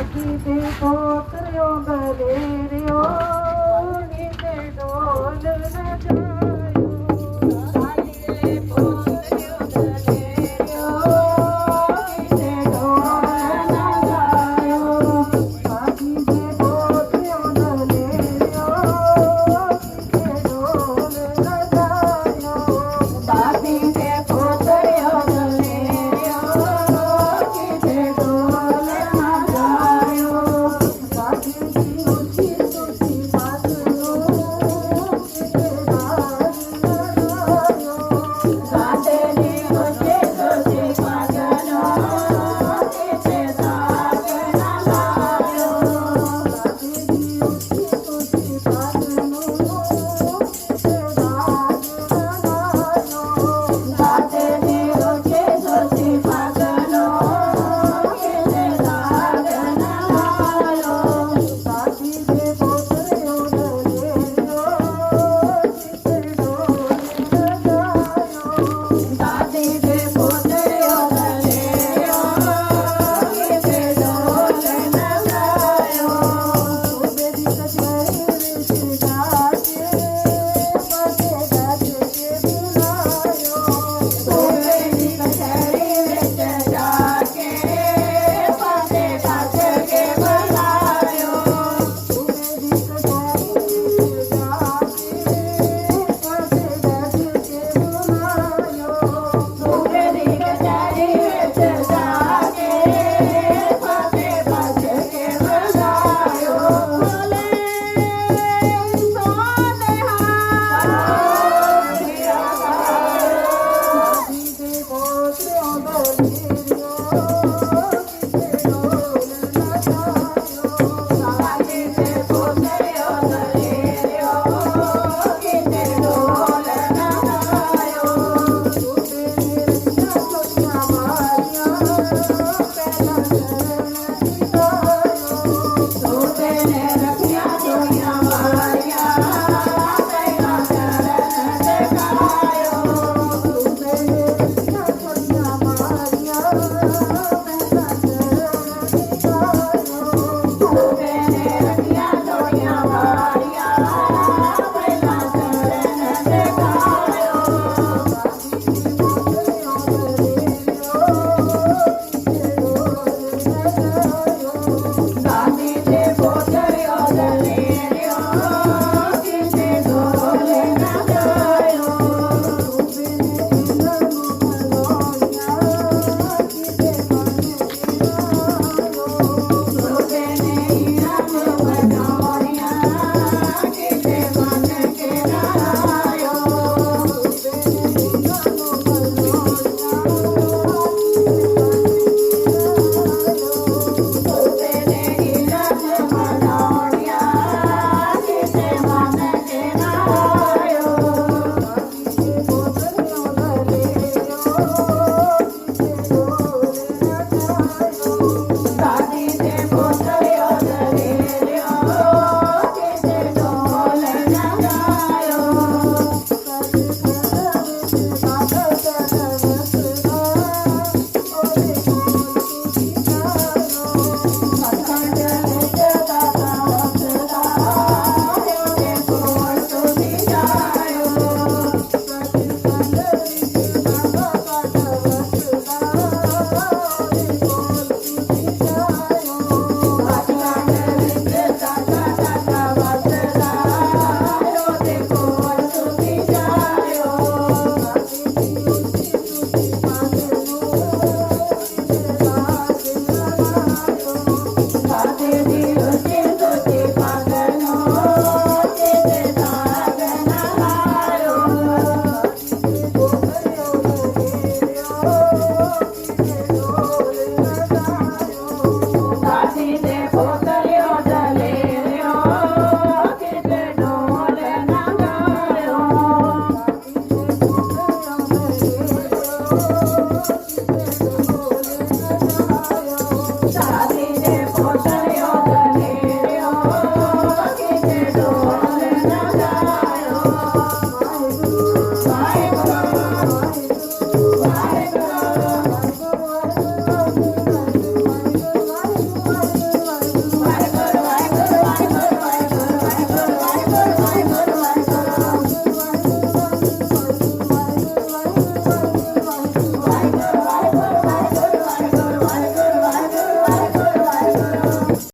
રાખી દે પોતર્યો બલેર્યો નીતે ડોલ ના જાયો રાખી દે પોતર્યો બલેર્યો Oh 了。